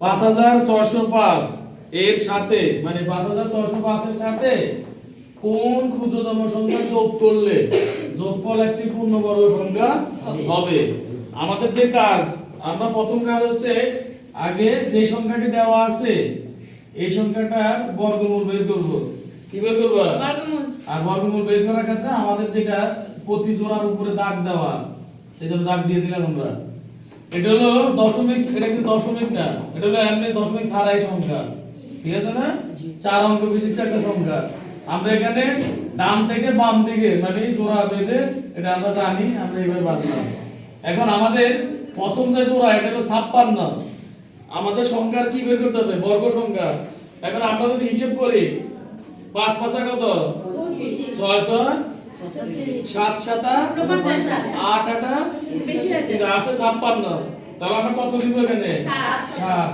পাঁচ হাজার ছয়শো পাঁচ এর সাথে মানে পাঁচ হাজার ছয়শো পাঁচের সাথে কোন ক্ষুদ্রতম সংখ্যা যোগ করলে যোগফল একটি পূর্ণবর্গ সংখ্যা হবে? আমাদের যে কাজ আমরা প্রথম কাজ হচ্ছে আগে যে সংখ্যাটি দেওয়া আছে এই সংখ্যাটার বর্গমূল বের করব। কি বের করব? আর বর্গমূল বের করার ক্ষেত্রে আমাদের যেটা প্রতি জোড়ার উপরে দাগ দেওয়া সেই জন্য দাগ দিয়ে দিলাম আমরা। এটা হলো দশমিক, এটা কিন্তু দশমিক না। এটা হলো এমনি দশমিক ছাড়াই সংখ্যা। ঠিক আছে না? চার অঙ্ক বিশিষ্ট একটা সংখ্যা। আমরা এখানে ডান থেকে বাম দিকে মানে জোড়া বেঁধে, এটা আমরা জানি, আমরা এইভাবে বাঁধলাম। এখন আমাদের প্রথম যে জোড়া, এটা হলো ছাপ্পান্ন। আমাদের সংখ্যার কি বের করতে হবে? বর্গ সংখ্যা। এখন আমরা যদি হিসেব করি, পাঁচ পাঁচা কত? ছয় ছয়। সাত সাতা আট আটা আছে। ছাপ্পান্ন। তাহলে আমরা কত লিখব এখানে? সাত। সাত।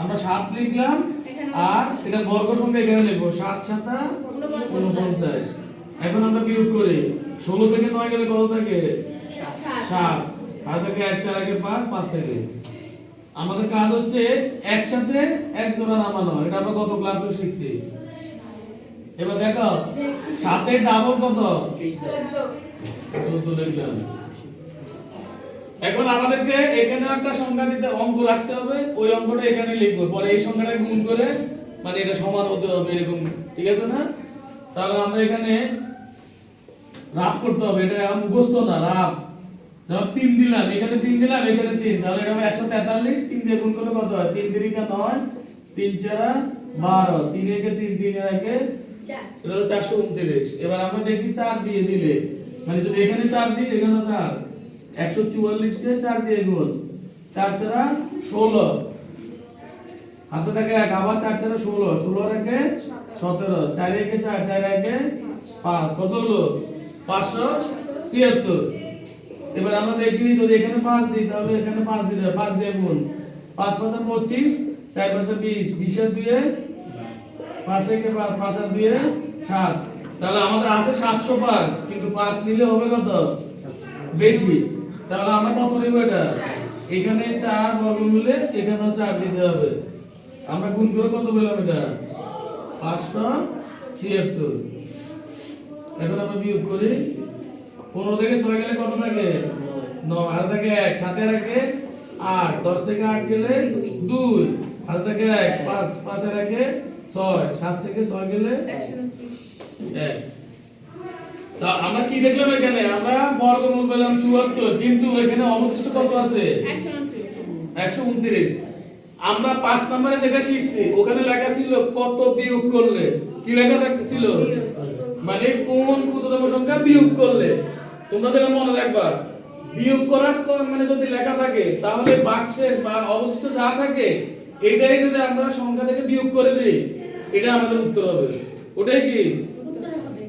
আমরা সাত লিখলাম আর এটা বর্গ সংখ্যা এখানে লিখব সাত সাতা উনপঞ্চাশ এখন আমরা বিয়োগ করি। ষোলো থেকে নয় গেলে কত থাকে? সাত। আর থেকে এক চার আগে পাঁচ পাঁচ থেকে। আমাদের কাজ হচ্ছে একসাথে এক জোড়া নামানো। এটা আমরা কত ক্লাসে শিখছি? এবার দেখো সাথে ডাবল কত? এখন আমাদেরকে এখানে একটা সংখ্যা দিতে, অঙ্ক রাখতে হবে। ওই অঙ্কটা এখানে লিখব। পরে এই সংখ্যাটা গুণ করে মানে এটা সমান হতে হবে এরকম, ঠিক আছে না? তাহলে আমরা এখানে রাব করতে হবে। এটা মুখস্থ না রাব যেমন তিন দিলাম, এখানে তিন দিলাম, এখানে তিন। তাহলে এটা হবে একশো তেতাল্লিশ। তিন দিয়ে গুণ করলে কত হয়? তিন তিরিকা নয়, তিন চারা বারো। তিন একে তিন তিন একে এটা চারশো উনত্রিশ। এবার আমরা দেখি চার দিয়ে দিলে। মানে যদি এখানে চার দিই এখানে চার। একশো চুয়াল্লিশকে চার দিয়ে গুণ। চার চারা ষোলো। হাতে থাকে এক, আবার চার চারা ষোলো। ষোলো একে সতেরো। চার একে চার চার একে পাঁচ। কত হলো? পাঁচশো ছিয়াত্তর। এবার আমরা দেখি যদি এখানে পাঁচ দিই, তাহলে এখানে পাঁচ দিতে হবে পাঁচ দিয়ে গুণ। পাঁচ পাঁচা পঁচিশ, চার পাঁচা বিশ। বিশের দুয়ে পাঁচ থেকে পাঁচ পাঁচ আর দুয়ে সাত। তাহলে আমাদের আছে সাতশো পাঁচ, কিন্তু পাঁচ নিলে হবে কত? বেশি। তাহলে আমরা কত নিব এটা? এখানে চার বর্গমূলে এখানেও চার দিতে হবে। আমরা গুণ করে কত পেলাম এটা? পাঁচশো ছিয়াত্তর। এখন আমরা বিয়োগ করি। পনেরো থেকে ছয় গেলে কত থাকে? নয়। আর থাকে এক সাথে রাখে আট। দশ থেকে আট গেলে দুই। হাতে থেকে এক, পাঁচ পাঁচে রাখে ছয়, সাত থেকে ছয় গেলে তা আমরা কি দেখলাম এখানে? আমরা বর্গমূল পেলাম চুয়াত্তর, কিন্তু এখানে অবশিষ্ট কত আছে? একশো উনত্রিশ। আমরা পাঁচ নম্বরে যেটা শিখছি, ওখানে লেখা ছিল কত বিয়োগ করলে। কি লেখা ছিল? মানে কোন ক্ষুদ্রতম সংখ্যা বিয়োগ করলে। তোমরা যেটা মনে রাখবা, বিয়োগ করার মানে যদি লেখা থাকে, তাহলে বাক্সের বা অবশিষ্ট যা থাকে এটাই যদি আমরা সংখ্যা থেকে বিয়োগ করে দিই এটা আমাদের উত্তর হবে। ওটাই কি?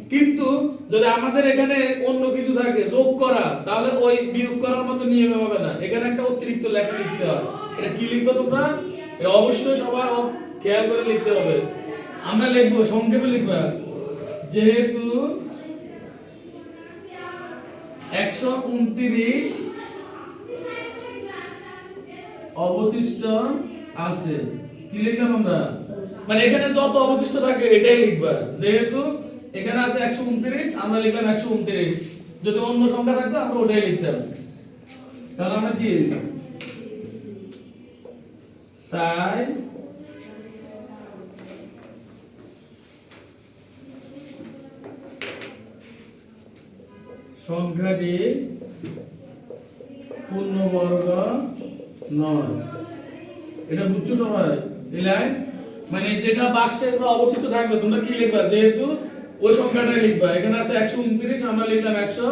কিন্তু যদি আমাদের এখানে অন্য কিছু থাকে যোগ করা তাহলে ওই বিয়োগ করার মতো নিয়মে হবে না। এখানে একটা অতিরিক্ত লেখা লিখতে হয়। এটা কি লিখবে তোমরা? এটা অবশ্যই সবার খেয়াল করে লিখতে হবে। আমরা লিখব সংক্ষেপে লিখবা। যেহেতু একশো উনত্রিশ অবশিষ্ট আছে। কি লিখলাম আমরা? মানে এখানে যত অবশিষ্ট থাকে, এটাই লিখবা। যেহেতু এখানে আছে একশো উনত্রিশ, আমরা লিখলাম একশো উনত্রিশ। যদি অন্য সংখ্যা থাকতো, আমরা ওটাই লিখতাম। তাহলে আমরা কি? তাই সংখ্যাটি পূর্ণবর্গ নয়। এটা বুঝছ সবাই এই লাইন মানে যেটা বাক্সে বা অবশিষ্ট থাকবে, তোমরা কি লিখবা? যেহেতু ওই সংখ্যাটাই লিখবা। এখানে আছে একশো উনত্রিশ, আমরা লিখলাম একশো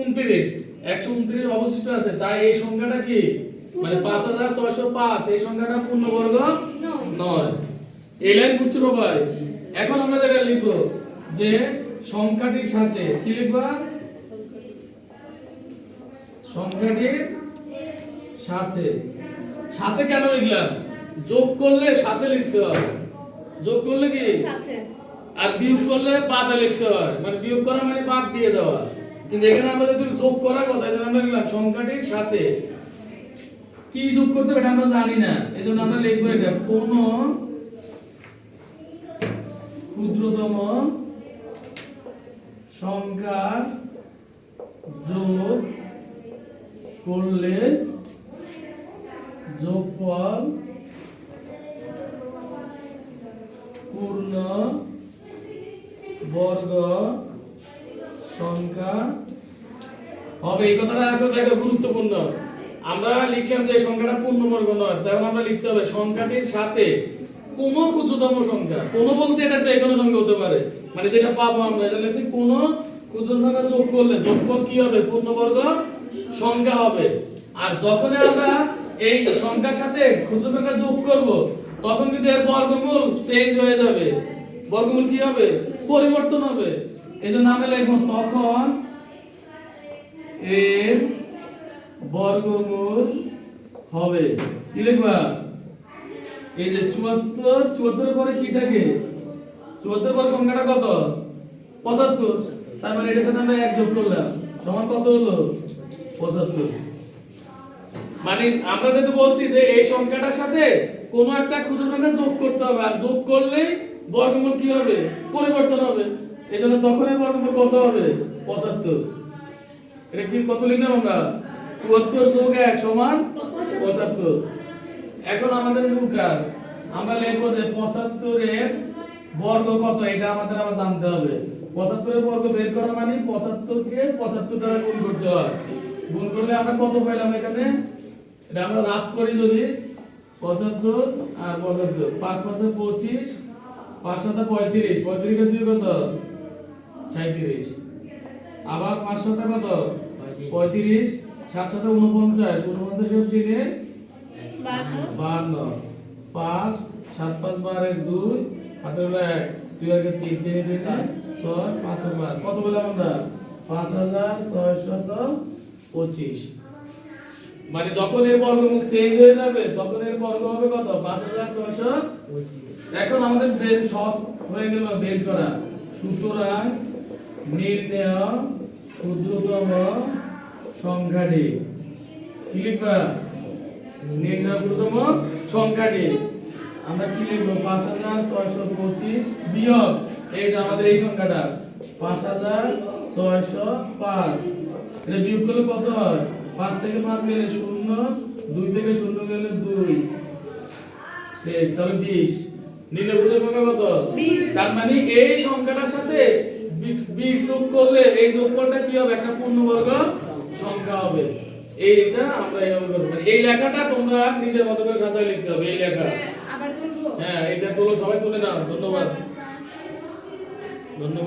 উনত্রিশ। একশো উনত্রিশ অবশিষ্ট আছে, তাই এই সংখ্যাটা কি? মানে পাঁচ হাজার ছয়শো পাঁচ, এই সংখ্যাটা পূর্ণবর্গ নয়। এই লাইন বুঝছ সবাই? এখন আমরা যেটা লিখব, যে সংখ্যাটির সাথে কি লিখবা? সংখ্যাটির সাথে। সাথে কেন লিখলাম? যোগ করলে সাথে লিখতে হয়। যোগ করলে কি? আর বিয়োগ করলে বাদে লিখতে হয়। মানে বিয়োগ করা মানে বাদ দিয়ে দেওয়া। কিন্তু এখানে আমরা যদি যোগ করার কথা এখানে আমরা লিখলাম সংখ্যাটির সাথে। কি যোগ করতে হবে এটা আমরা জানি না। এই জন্য আমরা লিখব এটা কোন ক্ষুদ্রতম সংখ্যা যোগ করলে যোগফল পূর্ণ বর্গ সংখ্যা হবে। এই কথাটা আসলে দেখো গুরুত্বপূর্ণ। আমরা লিখলাম যে সংখ্যাটা পূর্ণবর্গ নয় তখন আমরা লিখতে হবে সংখ্যাটির সাথে কোন ক্ষুদ্রতম সংখ্যা। কোন বলতে এটা যে কোনো সংখ্যা হতে পারে। মানে যেটা পাবো আমরা, এটা লিখছি কোন ক্ষুদ্র সংখ্যা যোগ করলে, যোগফল কি হবে? পূর্ণবর্গ সংখ্যা হবে। আর যখন আমরা এই সংখ্যার সাথে ক্ষুদ্র সংখ্যা যোগ করব তখন কিন্তু এর বর্গমূল চেঞ্জ হয়ে যাবে। বর্গমূল কি হবে? পরিবর্তন হবে। এই জন্য আমরা লিখব, তখন এর বর্গমূল হবে। কি লিখবা? এই যে চুয়াত্তর, চুয়াত্তরের পরে কি থাকে? চুয়াত্তর পরে সংখ্যাটা কত? পঁচাত্তর। তার মানে এটার সাথে আমরা এক যোগ করলাম। সমান কত হলো? পঁচাত্তর। মানে আমরা যেহেতু বলছি যে এই সংখ্যাটার সাথে কোন একটা ক্ষুদ্র যোগ করতে হবে, আর যোগ করলে বর্গমূল কি হবে? পরিবর্তন হবে। এই জন্য তখন এই বর্গমূল কত হবে? পঁচাত্তর। এটা কি কত লিখলাম আমরা? চুয়াত্তর যোগ এক সমান পঁচাত্তর। এখন আমাদের মূল কাজ, আমরা লিখব যে পঁচাত্তরের বর্গ কত? এটা আমাদের আবার জানতে হবে। পঁচাত্তরের বর্গ বের করা মানে পঁচাত্তরকে পঁচাত্তর দ্বারা গুণ করতে হয়। গুণ করলে আমরা কত পেলাম এখানে? এটা আমরা রাত করি যদি। পঁচাত্তর আর পঁচাত্তর। পাঁচ পাঁচে পঁচিশ পাঁচ সাথে পঁয়ত্রিশ। পঁয়ত্রিশের দুই কত? সাঁত্রিশ আবার পাঁচ সাথে কত? পঁয়ত্রিশ। সাত সাথে উনপঞ্চাশ উনপঞ্চাশের দিনে বাহান্ন। পাঁচ সাত পাঁচ বারের দুই হাতের এক। দুই আগে তিন তিনে চার ছয় পাঁচ পাঁচ। কত বললাম আমরা? পাঁচ হাজার ছয় শত পঁচিশ। মানে যখন এর বর্গমূল চেঞ্জ হয়ে যাবে, তখন এর বর্গ হবে কত? পাঁচ হাজার ছয়শো এখন আমাদের বের সহজ হয়ে গেল বের করা। সুতরাং নির্ণয় ক্ষুদ্রতম সংখ্যাটি কি লিখবা? নির্ণয় ক্ষুদ্রতম সংখ্যাটি আমরা কি লিখব? পাঁচ হাজার ছয়শো পঁচিশ বিয়োগ এই যে আমাদের এই সংখ্যাটা। পাঁচ হাজার ছয়শো পাঁচ। এটা বিয়োগ করলে কত হয়? পাঁচ থেকে পাঁচ গেলে শূন্য দুই থেকে শূন্য গেলে দুই। শেষ তাহলে বিশ। নির্ণয় সংখ্যা কত? তার মানে এই সংখ্যাটার সাথে বিশ যোগ করলে এই যোগফলটা কি হবে? একটা পূর্ণবর্গ সংখ্যা হবে। এইটা আমরা এইভাবে করব। মানে এই লেখাটা তোমরা নিজের মতো করে সাজায় লিখতে হবে এই লেখা। হ্যাঁ এটা তোলো সবাই তুলে নাও। ধন্যবাদ। ধন্যবাদ।